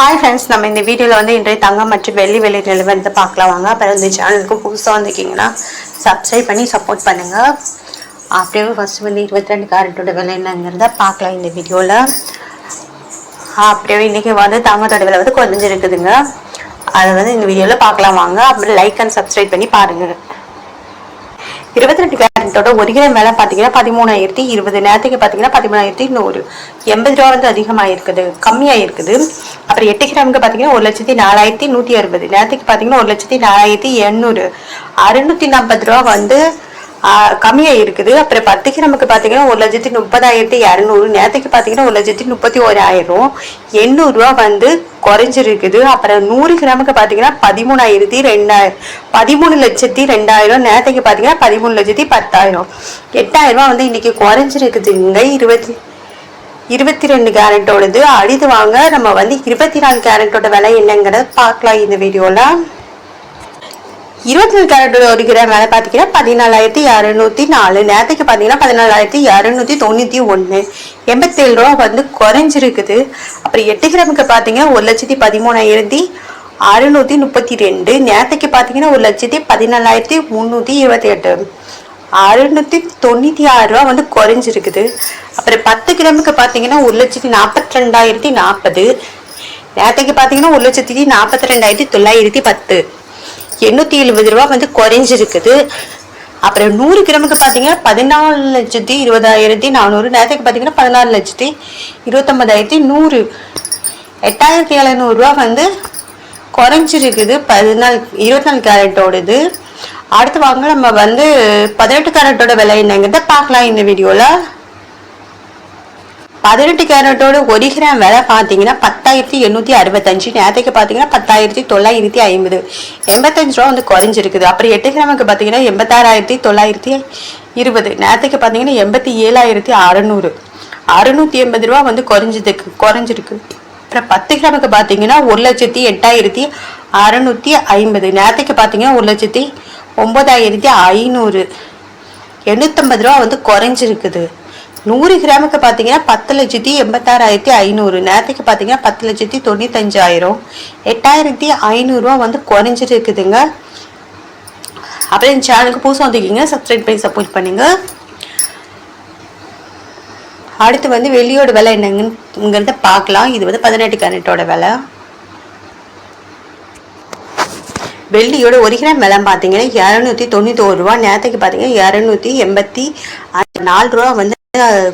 Hi friends நம்ம இந்த வீடியோவில் வந்து இன்றைய தங்கம் மற்றும் வெள்ளி வெளி விலை வந்து பார்க்கலாம் வாங்க. அப்புறம் இந்த சேனலுக்கு புதுசாக வந்திருக்கீங்கன்னா சப்ஸ்கிரைப் பண்ணி சப்போர்ட் பண்ணுங்கள் அப்படியே ஃபஸ்ட்டு வந்து இருபத்தி ரெண்டு கேரட்டோட விலை என்னங்கிறத பார்க்கலாம் இந்த வீடியோவில் அப்படியே இன்றைக்கி வந்து தங்கத்தோட விலை வந்து குறைஞ்சிருக்குதுங்க. அதை வந்து இந்த வீடியோவில் பார்க்கலாம் வாங்க. அப்புறம் லைக் அண்ட் சப்ஸ்கிரைப் பண்ணி பாருங்கள் இருபத்தி ரெண்டு கேரட்டோட ஒரு கிராம் மேலே பார்த்தீங்கன்னா பதிமூணாயிரத்தி இருபது நேரத்துக்கு பார்த்தீங்கன்னா பதிமூணாயிரத்தி நூறு. எண்பது ரூபா வந்து அதிகமாக இருக்குது கம்மியாக இருக்குது அப்புறம் எட்டு கிராமுக்கு பார்த்தீங்கன்னா ஒரு லட்சத்தி நாலாயிரத்தி நூற்றி அறுபது நேரத்துக்கு பார்த்தீங்கன்னா ஒரு லட்சத்தி நாலாயிரத்தி எண்ணூறு. அறுநூத்தி நாற்பது ரூபா வந்து கம்மியாக இருக்குது. அப்புறம் பத்து கிராமுக்கு பார்த்தீங்கன்னா ஒரு லட்சத்தி முப்பதாயிரத்தி இரநூறு நேரத்துக்கு பார்த்தீங்கன்னா ஒரு லட்சத்தி முப்பத்தி ஓராயிரம் எண்ணூறுரூவா வந்து குறைஞ்சிருக்குது. அப்புறம் நூறு கிராமுக்கு பார்த்தீங்கன்னா பதிமூணாயிரத்தி ரெண்டாயிரம் பதிமூணு லட்சத்தி ரெண்டாயிரம் நேரத்துக்கு பார்த்தீங்கன்னா பதிமூணு லட்சத்தி பத்தாயிரம். எட்டாயிரம் ரூபா வந்து இன்னைக்கு குறைஞ்சிருக்குதுங்க. இருபத்தி இருபத்தி ரெண்டு கேரட்டோடது. அடுத்து வாங்க. நம்ம வந்து இருபத்தி நாலு கேரட்டோட விலை என்னங்கிறத பார்க்கலாம் இந்த வீடியோவில் இருபத்தி நாலு கேரட்டோட ஒரு கிராம் விலை பார்த்தீங்கன்னா பதினாலாயிரத்தி இரநூத்தி நாலு. நேரத்துக்கு பார்த்தீங்கன்னா பதினாலாயிரத்தி இரநூத்தி தொண்ணூற்றி ஒன்று எண்பத்தேழு ரூபா வந்து குறைஞ்சிருக்குது. அப்புறம் எட்டு கிராமுக்கு பார்த்தீங்கன்னா ஒரு லட்சத்தி பதிமூணாயிரத்தி அறுநூத்தி முப்பத்தி ரெண்டு. நேரத்துக்கு பார்த்தீங்கன்னா ஒரு லட்சத்தி பதினாலாயிரத்தி முந்நூற்றி இருபத்தி எட்டு அறுநூத்தி தொண்ணூற்றி ஆறு ரூபா வந்து குறைஞ்சிருக்குது. அப்புறம் பத்து கிராமுக்கு பார்த்தீங்கன்னா ஒரு லட்சத்தி நாற்பத்தி ரெண்டாயிரத்தி நாற்பது. நேரத்துக்கு பார்த்தீங்கன்னா ஒரு லட்சத்தி நாற்பத்தி ரெண்டாயிரத்தி தொள்ளாயிரத்தி பத்து. எண்ணூற்றி எழுபது ரூபா வந்து குறைஞ்சிருக்குது. அப்புறம் நூறு கிராமுக்கு பார்த்தீங்கன்னா பதினாலு லட்சத்தி இருபதாயிரத்தி நானூறு நேரத்துக்கு பார்த்தீங்கன்னா பதினாலு லட்சத்தி இருபத்தொம்பதாயிரத்தி நூறு. எட்டாயிரத்தி எழுநூறுரூவா வந்து குறைஞ்சிருக்குது. பதினாலு இருபத்தி நாலு கேரட்டோடது. அடுத்து வாங்க நம்ம வந்து பதினெட்டு கேரட்டோட விலை என்னங்கிறத பார்க்கலாம் இந்த வீடியோவில் பதினெட்டு கேரட்டோட ஒரு கிராம் விலை பார்த்தீங்கன்னா பத்தாயிரத்தி எண்ணூற்றி அறுபத்தஞ்சு. நேரத்துக்கு பார்த்தீங்கன்னா பத்தாயிரத்தி தொள்ளாயிரத்தி ஐம்பது. எண்பத்தஞ்சு ரூபா வந்து குறைஞ்சிருக்குது. அப்புறம் எட்டு கிராமுக்கு பார்த்தீங்கன்னா எண்பத்தாறாயிரத்தி தொள்ளாயிரத்தி இருபது. நேரத்துக்கு பார்த்தீங்கன்னா எண்பத்தி ஏழாயிரத்தி அறநூறு. அறுநூற்றி எண்பது ரூபா வந்து குறைஞ்சதுக்கு குறைஞ்சிருக்கு. அப்புறம் பத்து கிராமுக்கு பார்த்தீங்கன்னா ஒரு லட்சத்தி எட்டாயிரத்தி அறநூற்றி ஐம்பது. நேரத்துக்கு பார்த்தீங்கன்னா ஒரு லட்சத்தி ஒம்பதாயிரத்தி ஐநூறு. எண்ணூற்றம்பது ரூபா வந்து குறைஞ்சிருக்குது. நூறு கிராமுக்கு பார்த்தீங்கன்னா பத்து லட்சத்தி எண்பத்தாறாயிரத்தி ஐநூறு. நேரத்துக்கு பார்த்தீங்கன்னா பத்து லட்சத்தி தொண்ணூத்தஞ்சாயிரம். எட்டாயிரத்தி ஐநூறுரூவா வந்து குறைஞ்சிருக்குதுங்க அப்புறம் இந்த சேனலுக்கு புதுசாக வந்துக்கிங்க சப்ஸ்கிரைப் பண்ணி சப்போர்ட் பண்ணுங்க. அடுத்து வந்து வெள்ளியோட விலை என்னங்கிறத பார்க்கலாம். இது வந்து பதினெட்டு கேரட்டோட விலை. வெள்ளியோட ஒரு கிராம் விலை பார்த்தீங்கன்னா இரநூத்தி தொண்ணூத்தோரு ரூபா. நேரத்துக்கு பார்த்தீங்கன்னா இரநூத்தி எண்பத்தி நாலு ரூபா வந்து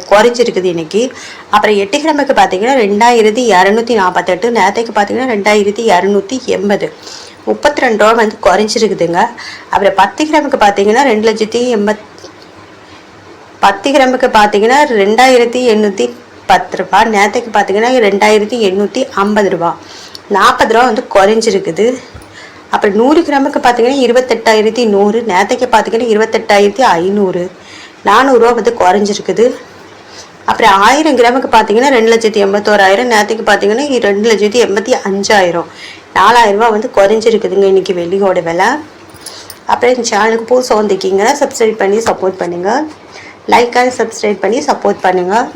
குறைஞ்சிருக்குது இன்னைக்கு. அப்புறம் எட்டு கிராமுக்கு பார்த்தீங்கன்னா ரெண்டாயிரத்தி இரநூத்தி நாற்பத்தெட்டு நேரத்துக்கு பார்த்தீங்கன்னா ரெண்டாயிரத்தி இரநூத்தி எண்பது. முப்பத்தி ரெண்டு ரூபா வந்து குறைஞ்சிருக்குதுங்க. அப்புறம் பத்து கிராமுக்கு பார்த்தீங்கன்னா ரெண்டு லட்சத்தி எண்பத் பத்து கிராமுக்கு பார்த்தீங்கன்னா ரெண்டாயிரத்தி எண்ணூற்றி பத்து ரூபா நேரத்துக்கு பார்த்தீங்கன்னா ரெண்டாயிரத்தி எண்ணூற்றி ஐம்பது ரூபா. நாற்பது ரூபா வந்து குறைஞ்சிருக்குது. அப்புறம் நூறு கிராமுக்கு பார்த்தீங்கன்னா இருபத்தெட்டாயிரத்தி நூறு நேரத்துக்கு பார்த்தீங்கன்னா இருபத்தெட்டாயிரத்தி ஐநூறு. நானூறுரூவா வந்து குறைஞ்சிருக்குது. அப்புறம் ஆயிரம் கிராமுக்கு பார்த்தீங்கன்னா ரெண்டு லட்சத்தி எண்பத்தோராயிரம். நேரத்துக்கு பார்த்தீங்கன்னா ரெண்டு லட்சத்தி எண்பத்தி அஞ்சாயிரம். நாலாயிரம் ரூபா வந்து குறைஞ்சிருக்குதுங்க இன்றைக்கி வெள்ளியோட விலை. அப்புறம் இந்த சேனலுக்கு புதுசாக வந்துருக்கீங்கன்னா சப்ஸ்கிரைப் பண்ணி சப்போர்ட் பண்ணுங்கள் லைக் அண்ட் சப்ஸ்கிரைப் பண்ணி சப்போர்ட் பண்ணுங்கள்